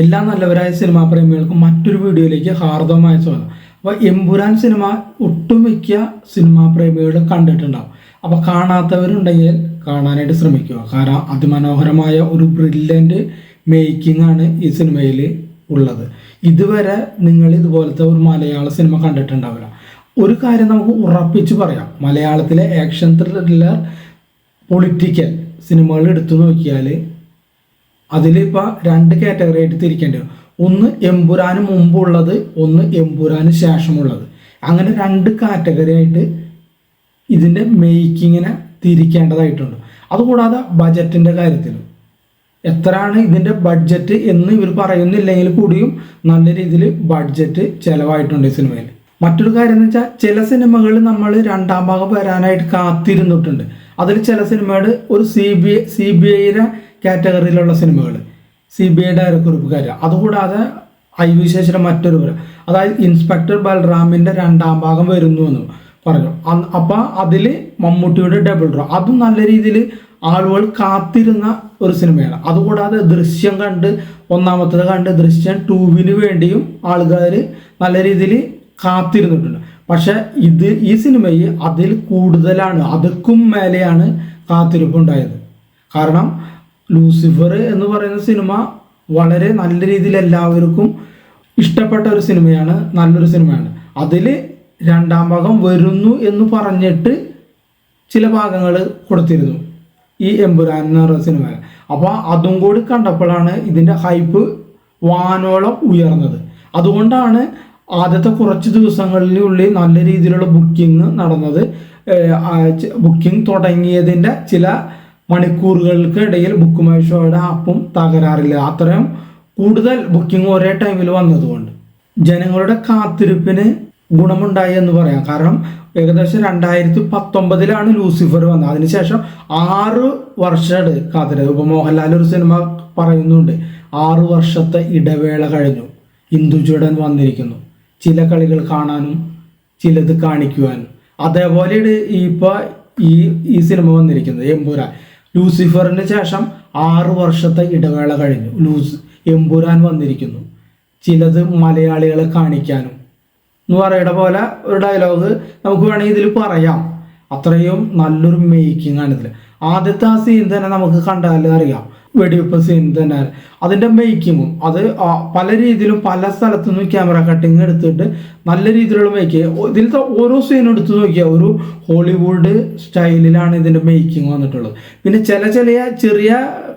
എല്ലാ നല്ലവരായ സിനിമാ പ്രേമികൾക്കും മറ്റൊരു വീഡിയോയിലേക്ക് ഹാർദവമായ സ്വാഗതം അപ്പോൾ എമ്പുരാൻ സിനിമ ഒട്ടുമിക്ക സിനിമാ പ്രേമികളും കണ്ടിട്ടുണ്ടാവും. അപ്പോൾ കാണാത്തവരുണ്ടെങ്കിൽ കാണാനായിട്ട് ശ്രമിക്കുക. കാരണം അതിമനോഹരമായ ഒരു ബ്രില്യന്റ് മേക്കിംഗ് ആണ് ഈ സിനിമയിൽ ഉള്ളത്. ഇതുവരെ നിങ്ങൾ ഇതുപോലത്തെ ഒരു മലയാള സിനിമ കണ്ടിട്ടുണ്ടാവില്ല. ഒരു കാര്യം നമുക്ക് ഉറപ്പിച്ച് പറയാം. മലയാളത്തിലെ ആക്ഷൻ ത്രില്ലർ പൊളിറ്റിക്കൽ സിനിമകൾ എടുത്തു നോക്കിയാൽ അതിലിപ്പോൾ രണ്ട് കാറ്റഗറി ആയിട്ട് തിരിക്കേണ്ടി വരും. ഒന്ന് എമ്പുരാന് മുമ്പുള്ളത് ഒന്ന് എമ്പുരാന് ശേഷമുള്ളത്. അങ്ങനെ രണ്ട് കാറ്റഗറി ആയിട്ട് ഇതിന്റെ മേക്കിങ്ങിനെ തിരിക്കേണ്ടതായിട്ടുണ്ട്. അതുകൂടാതെ ബജറ്റിന്റെ കാര്യത്തിൽ എത്രയാണ് ഇതിന്റെ ബഡ്ജറ്റ് എന്ന് ഇവർ പറയുന്നില്ലെങ്കിൽ കൂടിയും നല്ല രീതിയിൽ ബഡ്ജറ്റ് ചിലവായിട്ടുണ്ട് ഈ സിനിമയിൽ. മറ്റൊരു കാര്യം എന്ന് വെച്ചാൽ ചില സിനിമകൾ നമ്മൾ രണ്ടാം ഭാഗം വരാനായിട്ട് കാത്തിരുന്നിട്ടുണ്ട്. അതിൽ ചില സിനിമകൾ ഒരു സി ബി സി ബി ഐയുടെ കാറ്റഗറിയിലുള്ള സിനിമകൾ. സി ബി ഐ കാര്യം അതുകൂടാതെ ഐ വിശേഷയുടെ മറ്റൊരു അതായത് ഇൻസ്പെക്ടർ ബൽറാമിന്റെ രണ്ടാം ഭാഗം വരുന്നു എന്ന് പറഞ്ഞു. അപ്പം അതിൽ മമ്മൂട്ടിയുടെ ഡബിൾ റോ അതും നല്ല രീതിയിൽ ആളുകൾ കാത്തിരുന്ന ഒരു സിനിമയാണ്. അതുകൂടാതെ ദൃശ്യം കണ്ട് ഒന്നാമത്തത് കണ്ട് ദൃശ്യം ടൂവിന് വേണ്ടിയും ആളുകാർ നല്ല രീതിയിൽ കാത്തിരുന്നിട്ടുണ്ട്. പക്ഷെ ഇത് ഈ സിനിമയിൽ അതിൽ കൂടുതലാണ് അതുക്കും മേലെയാണ് കാത്തിരിപ്പുണ്ടായത്. കാരണം ലൂസിഫർ എന്ന് പറയുന്ന സിനിമ വളരെ നല്ല രീതിയിൽ എല്ലാവർക്കും ഇഷ്ടപ്പെട്ട ഒരു സിനിമയാണ് നല്ലൊരു സിനിമയാണ്. അതിൽ രണ്ടാം ഭാഗം വരുന്നു എന്ന് പറഞ്ഞിട്ട് ചില ഭാഗങ്ങൾ കൊടുത്തിരുന്നു ഈ എമ്പുരാൻ എന്ന് പറയുന്ന സിനിമ. അപ്പോൾ അതും കൂടി കണ്ടപ്പോഴാണ് ഇതിന്റെ ഹൈപ്പ് വാനോളം ഉയർന്നത്. അതുകൊണ്ടാണ് ആദ്യത്തെ കുറച്ച് ദിവസങ്ങളിലുള്ളിൽ നല്ല രീതിയിലുള്ള ബുക്കിംഗ് നടന്നത്. ബുക്കിംഗ് തുടങ്ങിയതിന്റെ ചില മണിക്കൂറുകൾക്ക് ഇടയിൽ ബുക്ക് മൈ ഷോയുടെ ആപ്പും തകരാറില്ല. അത്രയും കൂടുതൽ ബുക്കിംഗ് ഒരേ ടൈമിൽ വന്നതുകൊണ്ട് ജനങ്ങളുടെ കാത്തിരിപ്പിന് ഗുണമുണ്ടായി എന്ന് പറയാം. കാരണം ഏകദേശം രണ്ടായിരത്തി പത്തൊമ്പതിലാണ് ലൂസിഫർ വന്നത്. അതിനുശേഷം ആറ് വർഷം കാത്തിരുന്നത്. ഇപ്പൊ മോഹൻലാൽ ഒരു സിനിമ പറയുന്നുണ്ട് ആറു വർഷത്തെ ഇടവേള കഴിഞ്ഞു. ഇന്ദുജുടൻ വന്നിരിക്കുന്നു. ചില കളികൾ കാണാനും ചിലത് കാണിക്കുവാനും. അതേപോലെയാണ് ഇപ്പോൾ ഇപ്പൊ ഈ ഈ സിനിമ വന്നിരിക്കുന്നത്. എമ്പുരാൻ. ലൂസിഫറിന് ശേഷം ആറു വർഷത്തെ ഇടവേള കഴിഞ്ഞു. ലൂസ് എമ്പുരാൻ വന്നിരിക്കുന്നു. ചിലത് മലയാളികളെ കാണിക്കാനും. എന്ന് പറയുന്ന പോലെ ഒരു ഡയലോഗ് നമുക്ക് വേണമെങ്കിൽ ഇതിൽ പറയാം. അത്രയും നല്ലൊരു മേക്കിംഗ് ആണ് ഇതിൽ ആദ്യത്തെ ആ സീൻ തന്നെ നമുക്ക് കണ്ടാൽ അറിയാം. വെടിവെപ്പ് സീൻ തന്നെ. അതിന്റെ മേക്കിങ്ങും അത് പല രീതിയിലും പല സ്ഥലത്തു നിന്നും ക്യാമറ കട്ടിങ് എടുത്തിട്ട് നല്ല രീതിയിലുള്ള മേക്കിങ് ഇതിലത്തെ ഓരോ സീൻ എടുത്തു നോക്കിയാൽ ഒരു ഹോളിവുഡ് സ്റ്റൈലിലാണ് ഇതിന്റെ മേക്കിംഗ് വന്നിട്ടുള്ളത്. പിന്നെ ചില ചില ചെറിയ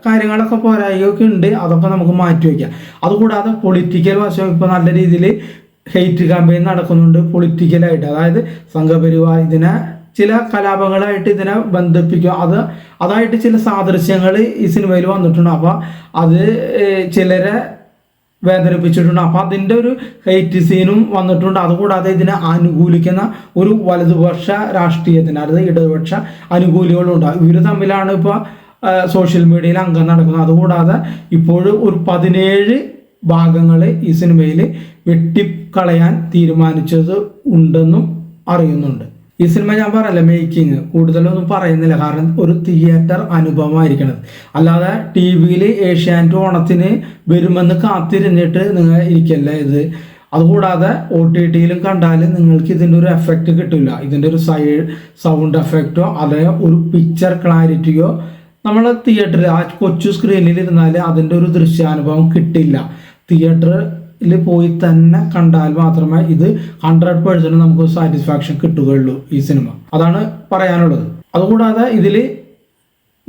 കാര്യങ്ങളൊക്കെ പോരായൊക്കെ ഉണ്ട് അതൊക്കെ നമുക്ക് മാറ്റി വയ്ക്കാം അതുകൂടാതെ പൊളിറ്റിക്കൽ വശം ഇപ്പോൾ നല്ല രീതിയിൽ ഹെയ്റ്റ് ക്യാമ്പയിൻ നടക്കുന്നുണ്ട് പൊളിറ്റിക്കലായിട്ട് അതായത് സംഘപരിവാർ ഇതിനെ ചില കലാപങ്ങളായിട്ട് ഇതിനെ ബന്ധിപ്പിക്കുക അത് അതായിട്ട് ചില സാദൃശ്യങ്ങൾ ഈ സിനിമയിൽ വന്നിട്ടുണ്ട്. അപ്പോൾ അത് ചിലരെ വേദനിപ്പിച്ചിട്ടുണ്ട്. അപ്പോൾ അതിന്റെ ഒരു ഹെയ്റ്റ് സീനും വന്നിട്ടുണ്ട്. അതുകൂടാതെ ഇതിനെ അനുകൂലിക്കുന്ന ഒരു വലതുപക്ഷ രാഷ്ട്രീയത്തിന് അതായത് ഇടതുപക്ഷ അനുകൂലികളുണ്ട് ഇവർ തമ്മിലാണ് ഇപ്പോൾ സോഷ്യൽ മീഡിയയിൽ അംഗം നടക്കുന്നത്. അതുകൂടാതെ ഇപ്പോഴും ഒരു പതിനേഴ് ഭാഗങ്ങൾ ഈ സിനിമയിൽ വെട്ടിക്കളയാൻ തീരുമാനിച്ചത് ഉണ്ടെന്നും അറിയുന്നുണ്ട്. ഈ സിനിമ ഞാൻ പറയല്ല മേക്കിങ് കൂടുതലൊന്നും പറയുന്നില്ല. കാരണം ഒരു തിയേറ്റർ അനുഭവമായിരിക്കണം അല്ലാതെ ടി വിയിൽ ഏഷ്യാനെറ്റ് ഓണത്തിന് വരുമെന്ന് കാത്തിരുന്നിട്ട് നിങ്ങൾ ഇരിക്കല്ല ഇത്? അതുകൂടാതെ ഒ ടി ടിയിലും കണ്ടാൽ നിങ്ങൾക്ക് ഇതിന്റെ ഒരു എഫക്റ്റ് കിട്ടില്ല ഇതിന്റെ ഒരു സൈഡ് സൗണ്ട് എഫക്റ്റോ അതേ ഒരു പിക്ചർ ക്ലാരിറ്റിയോ നമ്മൾ തിയേറ്ററിൽ ആ കൊച്ചു സ്ക്രീനിൽ ഇരുന്നാൽ അതിന്റെ ഒരു ദൃശ്യാനുഭവം കിട്ടില്ല. തിയേറ്ററിൽ പോയി തന്നെ കണ്ടാൽ മാത്രമേ ഇത് ഹൺഡ്രഡ് പേഴ്സന്റ് നമുക്ക് സാറ്റിസ്ഫാക്ഷൻ കിട്ടുകയുള്ളൂ ഈ സിനിമ അതാണ് പറയാനുള്ളത്. അതുകൂടാതെ ഇതിൽ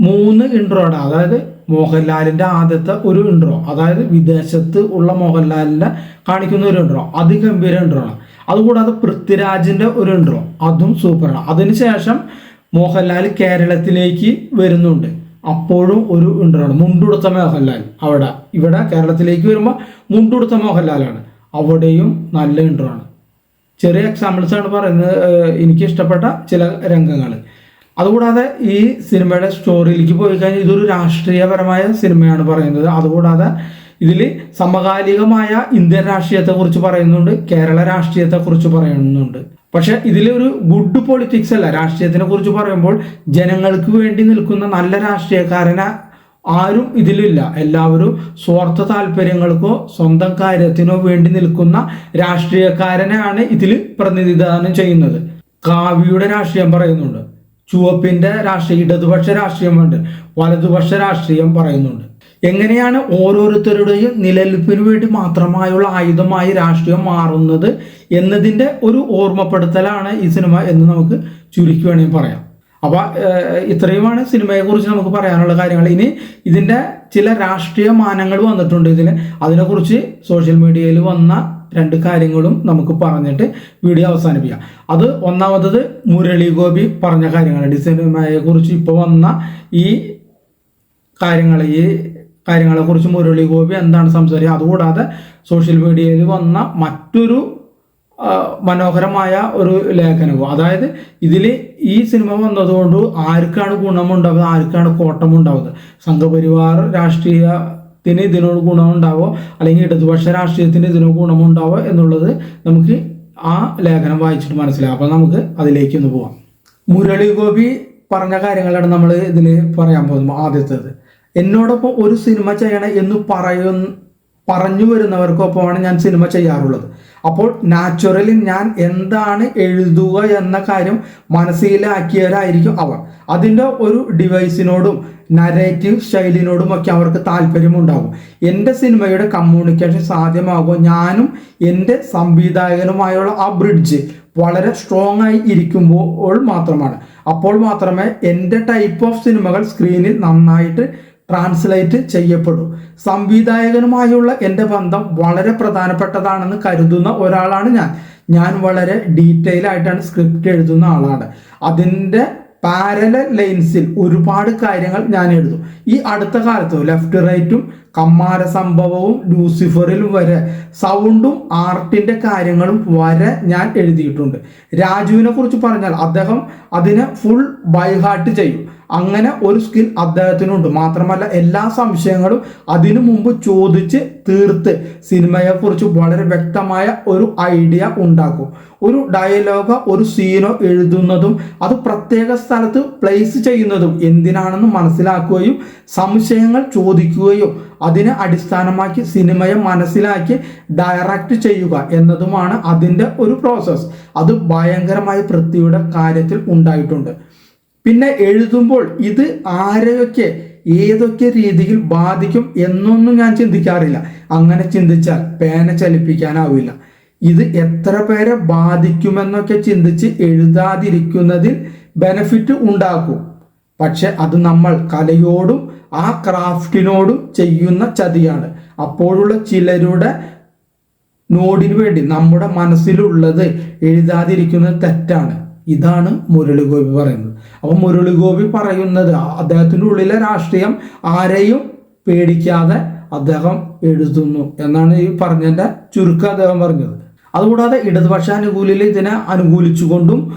മൂന്ന് ഇൻട്രോ ആണ്. അതായത് മോഹൻലാലിന്റെ ആദ്യത്തെ ഒരു ഇൻട്രോ അതായത് വിദേശത്ത് ഉള്ള മോഹൻലാലിനെ കാണിക്കുന്ന ഒരു ഇൻട്രോ അതിഗംഭീര ഇൻട്രോ ആണ്. അതുകൂടാതെ പൃഥ്വിരാജിന്റെ ഒരു ഇൻട്രോ അതും സൂപ്പറാണ് അതിനുശേഷം മോഹൻലാൽ കേരളത്തിലേക്ക് വരുന്നുണ്ട്. അപ്പോഴും ഒരു ഉണ്ടാണ് മുണ്ടുടുത്ത മോഹൻലാൽ അവിടെ. ഇവിടെ കേരളത്തിലേക്ക് വരുമ്പോൾ മുണ്ടുടുത്ത മോഹൻലാലാണ്. അവിടെയും നല്ല ഇൻട്രോ ചെറിയ എക്സാമ്പിൾസ് ആണ് പറയുന്നത് എനിക്ക് ഇഷ്ടപ്പെട്ട ചില രംഗങ്ങൾ അതുകൂടാതെ ഈ സിനിമയുടെ സ്റ്റോറിയിലേക്ക് പോയി കഴിഞ്ഞാൽ ഇതൊരു രാഷ്ട്രീയപരമായ സിനിമയാണ് പറയുന്നത്. അതുകൂടാതെ ഇതിൽ സമകാലികമായ ഇന്ത്യൻ രാഷ്ട്രീയത്തെക്കുറിച്ച് പറയുന്നുണ്ട് കേരള രാഷ്ട്രീയത്തെക്കുറിച്ച് പറയുന്നുണ്ട്. പക്ഷെ ഇതിലൊരു ഗുഡ് പൊളിറ്റിക്സ് അല്ല. രാഷ്ട്രീയത്തിനെ കുറിച്ച് പറയുമ്പോൾ ജനങ്ങൾക്ക് വേണ്ടി നിൽക്കുന്ന നല്ല രാഷ്ട്രീയക്കാരനെ ആരും ഇതിലില്ല. എല്ലാവരും സ്വാർത്ഥ താല്പര്യങ്ങൾക്കോ സ്വന്തം കാര്യത്തിനോ വേണ്ടി നിൽക്കുന്ന രാഷ്ട്രീയക്കാരനെയാണ് ഇതിൽ പ്രതിനിധാനം ചെയ്യുന്നത്. കാവ്യയുടെ രാഷ്ട്രീയം പറയുന്നുണ്ട്. ചുവപ്പിന്റെ രാഷ്ട്രീയം ഇടതുപക്ഷ രാഷ്ട്രീയമുണ്ട്. വലതുപക്ഷ രാഷ്ട്രീയം പറയുന്നുണ്ട്. എങ്ങനെയാണ് ഓരോരുത്തരുടെയും നിലനിൽപ്പിന് വേണ്ടി മാത്രമായുള്ള ആയുധമായി രാഷ്ട്രീയം മാറുന്നത് എന്നതിന്റെ ഒരു ഓർമ്മപ്പെടുത്തലാണ് ഈ സിനിമ എന്ന് നമുക്ക് ചുരുക്കി വേണമെങ്കിൽ പറയാം. അപ്പോൾ ഇത്രയുമാണ് സിനിമയെ കുറിച്ച് നമുക്ക് പറയാനുള്ള കാര്യങ്ങൾ. ഇനി ഇതിന്റെ ചില രാഷ്ട്രീയ മാനങ്ങൾ വന്നിട്ടുണ്ട്. ഇതിന് അതിനെക്കുറിച്ച് സോഷ്യൽ മീഡിയയിൽ വന്ന രണ്ട് കാര്യങ്ങളും നമുക്ക് പറഞ്ഞിട്ട് വീഡിയോ അവസാനിപ്പിക്കാം. അത് ഒന്നാമത്തത് മുരളി ഗോപി പറഞ്ഞ കാര്യങ്ങളാണ്. ഈ സിനിമയെ കുറിച്ച് ഇപ്പോൾ വന്ന ഈ കാര്യങ്ങൾ ഈ കാര്യങ്ങളെക്കുറിച്ച് മുരളി ഗോപി എന്താണ് സംസാരിക്കുക? അതുകൂടാതെ സോഷ്യൽ മീഡിയയിൽ വന്ന മറ്റൊരു മനോഹരമായ ഒരു ലേഖനവും. അതായത് ഇതിൽ ഈ സിനിമ വന്നതുകൊണ്ട് ആർക്കാണ് ഗുണമുണ്ടാവുക ആർക്കാണ് കോട്ടമുണ്ടാവുന്നത് സംഘപരിവാർ രാഷ്ട്രീയത്തിന് ഇതിനോട് ഗുണമുണ്ടാവോ? അല്ലെങ്കിൽ ഇടതുപക്ഷ രാഷ്ട്രീയത്തിന് ഇതിനോട് ഗുണമുണ്ടാവോ എന്നുള്ളത് നമുക്ക് ആ ലേഖനം വായിച്ചിട്ട് മനസ്സിലാവും. അപ്പം നമുക്ക് അതിലേക്ക് ഒന്ന് പോവാം. മുരളി ഗോപി പറഞ്ഞ കാര്യങ്ങളാണ് നമ്മൾ ഇതിൽ പറയാൻ പോകുന്നത് ആദ്യത്തേത്. എന്നോടൊപ്പം ഒരു സിനിമ ചെയ്യണം എന്ന് പറയുന്ന പറഞ്ഞു വരുന്നവർക്കൊപ്പമാണ് ഞാൻ സിനിമ ചെയ്യാറുള്ളത്. അപ്പോൾ നാച്ചുറലി ഞാൻ എന്താണ് എഴുതുക എന്ന കാര്യം മനസ്സിലാക്കിയവരായിരിക്കും അവർ. അതിന്റെ ഒരു ഡിവൈസിനോടും നരേറ്റീവ് ശൈലിനോടും ഒക്കെ അവർക്ക് താല്പര്യമുണ്ടാകും. എന്റെ സിനിമയുടെ കമ്മ്യൂണിക്കേഷൻ സാധ്യമാകുമോ? ഞാനും എന്റെ സംവിധായകനുമായുള്ള ആ ബ്രിഡ്ജ് വളരെ സ്ട്രോങ് ആയി ഇരിക്കുമ്പോൾ മാത്രമാണ്. അപ്പോൾ മാത്രമേ എന്റെ ടൈപ്പ് ഓഫ് സിനിമകൾ സ്ക്രീനിൽ നന്നായിട്ട് ട്രാൻസ്ലേറ്റ് ചെയ്യപ്പെടും. സംവിധായകനുമായുള്ള എന്റെ ബന്ധം വളരെ പ്രധാനപ്പെട്ടതാണെന്ന് കരുതുന്ന ഒരാളാണ് ഞാൻ. ഞാൻ വളരെ ഡീറ്റെയിൽ ആയിട്ടാണ് സ്ക്രിപ്റ്റ് എഴുതുന്ന ആളാണ്. അതിന്റെ പാരല ലൈൻസിൽ ഒരുപാട് കാര്യങ്ങൾ ഞാൻ എഴുതും. ഈ അടുത്ത കാലത്ത് ലെഫ്റ്റ് റൈറ്റും കമ്മാര സംഭവവും ലൂസിഫറിലും വരെ സൗണ്ടും ആർട്ടിന്റെ കാര്യങ്ങളും വരെ ഞാൻ എഴുതിയിട്ടുണ്ട്. രാജുവിനെ കുറിച്ച് പറഞ്ഞാൽ അദ്ദേഹം അതിനെ ഫുൾ ബൈഹാർട്ട് ചെയ്യും. അങ്ങനെ ഒരു സ്കിൽ അദ്ദേഹത്തിനുണ്ട്. മാത്രമല്ല എല്ലാ സംശയങ്ങളും അതിനു മുമ്പ് ചോദിച്ച് തീർത്ത് സിനിമയെക്കുറിച്ച് വളരെ വ്യക്തമായ ഒരു ഐഡിയ ഉണ്ടാക്കും. ഒരു ഡയലോഗോ ഒരു സീനോ എഴുതുന്നതും അത് പ്രത്യേക സ്ഥലത്ത് പ്ലേസ് ചെയ്യുന്നതും എന്തിനാണെന്ന് മനസ്സിലാക്കുകയും സംശയങ്ങൾ ചോദിക്കുകയും അതിനെ അടിസ്ഥാനമാക്കി സിനിമയെ മനസ്സിലാക്കി ഡയറക്റ്റ് ചെയ്യുക എന്നതുമാണ് അതിന്റെ ഒരു പ്രോസസ്സ് അത് ഭയങ്കരമായ പൃഥ്വിയുടെ കാര്യത്തിൽ ഉണ്ടായിട്ടുണ്ട്. പിന്നെ എഴുതുമ്പോൾ ഇത് ആരെയൊക്കെ ഏതൊക്കെ രീതിയിൽ ബാധിക്കും എന്നൊന്നും ഞാൻ ചിന്തിക്കാറില്ല. അങ്ങനെ ചിന്തിച്ചാൽ പേന ചലിപ്പിക്കാനാവില്ല. ഇത് എത്ര പേരെ ബാധിക്കുമെന്നൊക്കെ ചിന്തിച്ച് എഴുതാതിരിക്കുന്നതിൽ ബെനഫിറ്റ് ഉണ്ടാക്കും. പക്ഷെ അത് നമ്മൾ കലയോടും ആ ക്രാഫ്റ്റിനോടും ചെയ്യുന്ന ചതിയാണ്. അപ്പോഴുള്ള ചിലരുടെ നോടിനു വേണ്ടി നമ്മുടെ മനസ്സിലുള്ളത് എഴുതാതിരിക്കുന്നത് തെറ്റാണ്. ഇതാണ് മുരളിഗോപി പറയുന്നത്. അപ്പോൾ മുരളിഗോപി പറയുന്നത് അദ്ദേഹത്തിന്റെ ഉള്ളിലെ രാഷ്ട്രീയം ആരെയും പേടിക്കാതെ അദ്ദേഹം എഴുതുന്നു എന്നാണ് ഈ പറഞ്ഞതിന്റെ ചുരുക്കം അദ്ദേഹം പറഞ്ഞത്. അതുകൂടാതെ ഇടതുപക്ഷ അനുകൂലികൾ ഇതിനെ അനുകൂലിച്ചുകൊണ്ടും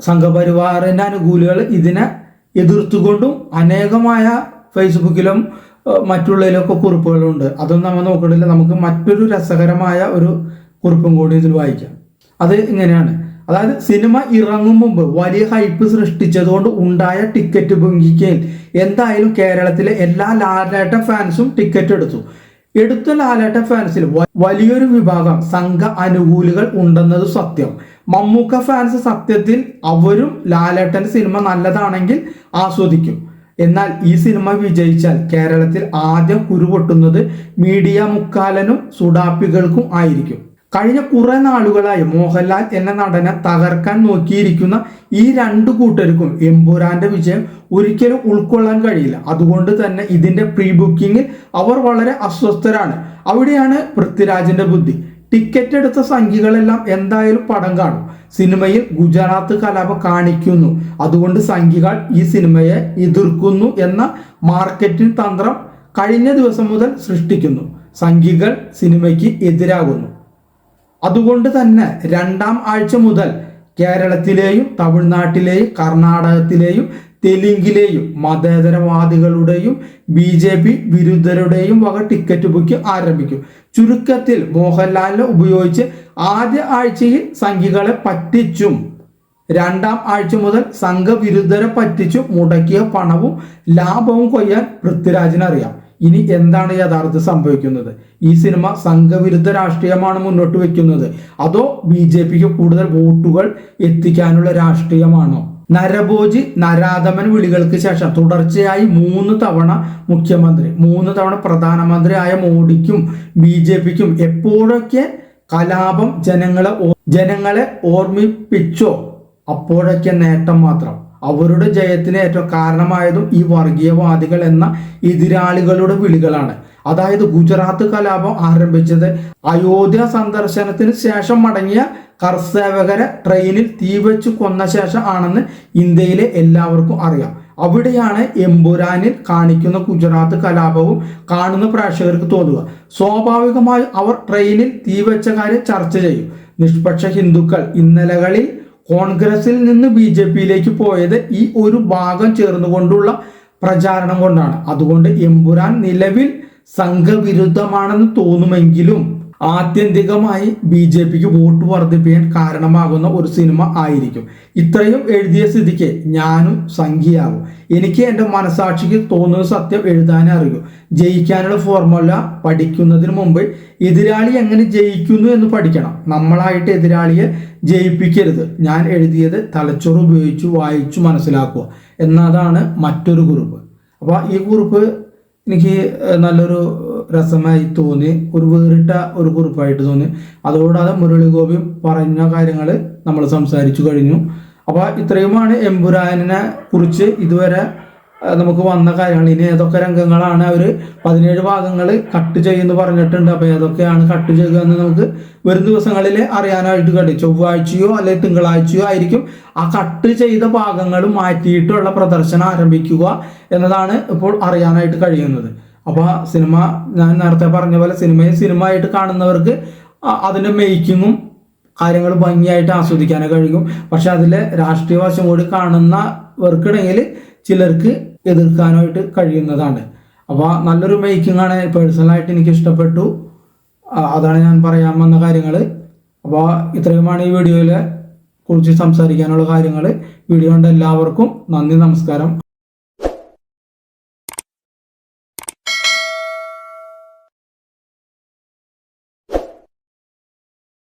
സംഘപരിവാറിന്റെ അനുകൂലികൾ ഇതിനെ എതിർത്തുകൊണ്ടും അനേകമായ ഫേസ്ബുക്കിലും മറ്റുള്ളതിലൊക്കെ കുറിപ്പുകളുണ്ട്. അതൊന്നും നമ്മൾ നോക്കണില്ല. നമുക്ക് മറ്റൊരു രസകരമായ ഒരു കുറിപ്പും കൂടി ഇതിൽ വായിക്കാം. അത് ഇങ്ങനെയാണ്. അതായത് സിനിമ ഇറങ്ങും മുമ്പ് വലിയ ഹൈപ്പ് സൃഷ്ടിച്ചതുകൊണ്ട് ഉണ്ടായ ടിക്കറ്റ് ഭംഗിക്കയിൽ എന്തായാലും കേരളത്തിലെ എല്ലാ ലാലേട്ട ഫാൻസും ടിക്കറ്റ് എടുത്തു. എടുത്ത ലാലേട്ട ഫാൻസിൽ വലിയൊരു വിഭാഗം സംഘ അനുകൂലികൾ ഉണ്ടെന്നത് സത്യം. മമ്മൂക്ക ഫാൻസ് സത്യത്തിൽ അവരും ലാലേട്ടൻ സിനിമ നല്ലതാണെങ്കിൽ ആസ്വദിക്കും. എന്നാൽ ഈ സിനിമ വിജയിച്ചാൽ കേരളത്തിൽ ആദ്യം കുരുപൊട്ടുന്നത് മീഡിയ മുക്കാലനും സുഡാപ്പികൾക്കും ആയിരിക്കും. കഴിഞ്ഞ കുറെ നാളുകളായി മോഹൻലാൽ എന്ന നടനെ തകർക്കാൻ നോക്കിയിരിക്കുന്ന ഈ രണ്ട് കൂട്ടർക്കും എമ്പുരാന്റെ വിജയം ഒരിക്കലും ഉൾക്കൊള്ളാൻ കഴിയില്ല. അതുകൊണ്ട് തന്നെ ഇതിന്റെ പ്രീ ബുക്കിങ്ങിൽ അവർ വളരെ അസ്വസ്ഥരാണ്. അവിടെയാണ് പൃഥ്വിരാജിന്റെ ബുദ്ധി. ടിക്കറ്റ് എടുത്ത സംഖ്യകളെല്ലാം എന്തായാലും പടം കാണും. സിനിമയിൽ ഗുജറാത്ത് കലാപ കാണിക്കുന്നു. അതുകൊണ്ട് സംഖ്യകൾ ഈ സിനിമയെ എതിർക്കുന്നു എന്ന മാർക്കറ്റിംഗ് തന്ത്രം കഴിഞ്ഞ ദിവസം മുതൽ സൃഷ്ടിക്കുന്നു. സംഖ്യകൾ സിനിമയ്ക്ക് എതിരാകുന്നു. അതുകൊണ്ട് തന്നെ രണ്ടാം ആഴ്ച മുതൽ കേരളത്തിലെയും തമിഴ്നാട്ടിലെയും കർണാടകത്തിലെയും തെലുങ്കിലെയും മതേതരവാദികളുടെയും ബി ജെ പി വിരുദ്ധരുടെയും വക ടിക്കറ്റ് ബുക്ക് ആരംഭിക്കും. ചുരുക്കത്തിൽ മോഹൻലാലിനെ ഉപയോഗിച്ച് ആദ്യ ആഴ്ചയിൽ സംഖ്യകളെ പറ്റിച്ചും രണ്ടാം ആഴ്ച മുതൽ സംഘവിരുദ്ധരെ പറ്റിച്ചും മുടക്കിയ പണവും ലാഭവും കൊയ്യാൻ പൃഥ്വിരാജിന് അറിയാം ഇനി എന്താണ് യഥാർത്ഥ സംഭവിക്കുന്നത്? ഈ സിനിമ സംഘവിരുദ്ധ രാഷ്ട്രീയമാണ് മുന്നോട്ട് വെക്കുന്നത്. അതോ ബി ജെ പിക്ക് കൂടുതൽ വോട്ടുകൾ എത്തിക്കാനുള്ള രാഷ്ട്രീയമാണോ? നരഭോജി നരാധമൻ വിളികൾക്ക് ശേഷം തുടർച്ചയായി മൂന്ന് തവണ മുഖ്യമന്ത്രി മൂന്ന് തവണ പ്രധാനമന്ത്രി ആയ മോഡിക്കും ബി ജെ പിക്കും എപ്പോഴൊക്കെ കലാപം ജനങ്ങളെ ജനങ്ങളെ ഓർമ്മിപ്പിച്ചോ? അപ്പോഴൊക്കെ നേട്ടം മാത്രം. അവരുടെ ജയത്തിന് ഏറ്റവും കാരണമായതും ഈ വർഗീയവാദികൾ എന്ന എതിരാളികളുടെ വിളികളാണ്. അതായത് ഗുജറാത്ത് കലാപം ആരംഭിച്ചത് അയോധ്യ സന്ദർശനത്തിന് ശേഷം മടങ്ങിയ കർസേവകരെ ട്രെയിനിൽ തീവച്ചു കൊന്ന ശേഷം ആണെന്ന് ഇന്ത്യയിലെ എല്ലാവർക്കും അറിയാം. അവിടെയാണ് എമ്പുരാനിൽ കാണിക്കുന്ന ഗുജറാത്ത് കലാപവും കാണുന്ന പ്രേക്ഷകർക്ക് തോന്നുക. സ്വാഭാവികമായി അവർ ട്രെയിനിൽ തീവച്ച കാര്യം ചർച്ച ചെയ്യും. നിഷ്പക്ഷ ഹിന്ദുക്കൾ ഇന്നലകളിൽ കോൺഗ്രസിൽ നിന്ന് ബി ജെ പിയിലേക്ക് പോയത് ഈ ഒരു ഭാഗം ചേർന്നുകൊണ്ടുള്ള പ്രചാരണം കൊണ്ടാണ്. അതുകൊണ്ട് എമ്പുരാൻ നിലവിൽ സംഘവിരുദ്ധമാണെന്ന് തോന്നുമെങ്കിലും ആത്യന്തികമായി ബി ജെ പിക്ക് വോട്ട് വർദ്ധിപ്പിക്കാൻ കാരണമാകുന്ന ഒരു സിനിമ ആയിരിക്കും. ഇത്രയും എഴുതിയ സ്ഥിതിക്ക് ഞാനും സംഖ്യയാകും എനിക്ക് എന്റെ മനസാക്ഷിക്ക് തോന്നുന്ന സത്യം എഴുതാനേ അറിയൂ. ജയിക്കാനുള്ള ഫോർമുല പഠിക്കുന്നതിന് മുമ്പ് എതിരാളി എങ്ങനെ ജയിക്കുന്നു എന്ന് പഠിക്കണം. നമ്മളായിട്ട് എതിരാളിയെ ജയിപ്പിക്കരുത്. ഞാൻ എഴുതിയത് തലച്ചോറ് ഉപയോഗിച്ച് വായിച്ചു മനസ്സിലാക്കുക. എന്നതാണ് മറ്റൊരു കുറിപ്പ്. അപ്പോൾ ഈ കുറിപ്പ് എനിക്ക് നല്ലൊരു രസമായി തോന്നി. ഒരു വേറിട്ട ഒരു കുറിപ്പായിട്ട് തോന്നി. അതുകൂടാതെ മുരളി ഗോപി പറഞ്ഞ കാര്യങ്ങൾ നമ്മൾ സംസാരിച്ചു കഴിഞ്ഞു. അപ്പോൾ ഇത്രയുമാണ് എമ്പുരാനെ കുറിച്ച് ഇതുവരെ നമുക്ക് വന്ന കാര്യമാണ്. ഇനി ഏതൊക്കെ രംഗങ്ങളാണ് അവർ പതിനേഴ് ഭാഗങ്ങൾ കട്ട് ചെയ്യുമെന്ന് പറഞ്ഞിട്ടുണ്ട്. അപ്പോൾ ഏതൊക്കെയാണ് കട്ട് ചെയ്യുക എന്ന് നമുക്ക് വരും ദിവസങ്ങളിൽ അറിയാനായിട്ട് കഴിയും ചൊവ്വാഴ്ചയോ അല്ലെങ്കിൽ തിങ്കളാഴ്ചയോ ആയിരിക്കും ആ കട്ട് ചെയ്ത ഭാഗങ്ങൾ മാറ്റിയിട്ടുള്ള പ്രദർശനം ആരംഭിക്കുക എന്നതാണ് ഇപ്പോൾ അറിയാനായിട്ട് കഴിയുന്നത്. അപ്പോൾ സിനിമ ഞാൻ നേരത്തെ പറഞ്ഞ പോലെ സിനിമയും സിനിമ ആയിട്ട് കാണുന്നവർക്ക് അതിന്റെ മേക്കിങ്ങും കാര്യങ്ങൾ ഭംഗിയായിട്ട് ആസ്വദിക്കാനേ കഴിയും. പക്ഷെ അതിലെ രാഷ്ട്രീയ വശം കൂടി കാണുന്നവർക്കിടയിൽ ചിലർക്ക് എതിർക്കാനായിട്ട് കഴിയുന്നതാണ്. അപ്പോൾ നല്ലൊരു മേക്കിംഗ് ആണ്. പേഴ്സണലായിട്ട് എനിക്ക് ഇഷ്ടപ്പെട്ടു. അതാണ് ഞാൻ പറയാൻ വന്ന കാര്യങ്ങൾ അപ്പോൾ ഇത്രയുമാണ് ഈ വീഡിയോയിലെ കുറിച്ച് സംസാരിക്കാനുള്ള കാര്യങ്ങൾ വീഡിയോ കണ്ട എല്ലാവർക്കും നന്ദി നമസ്കാരം.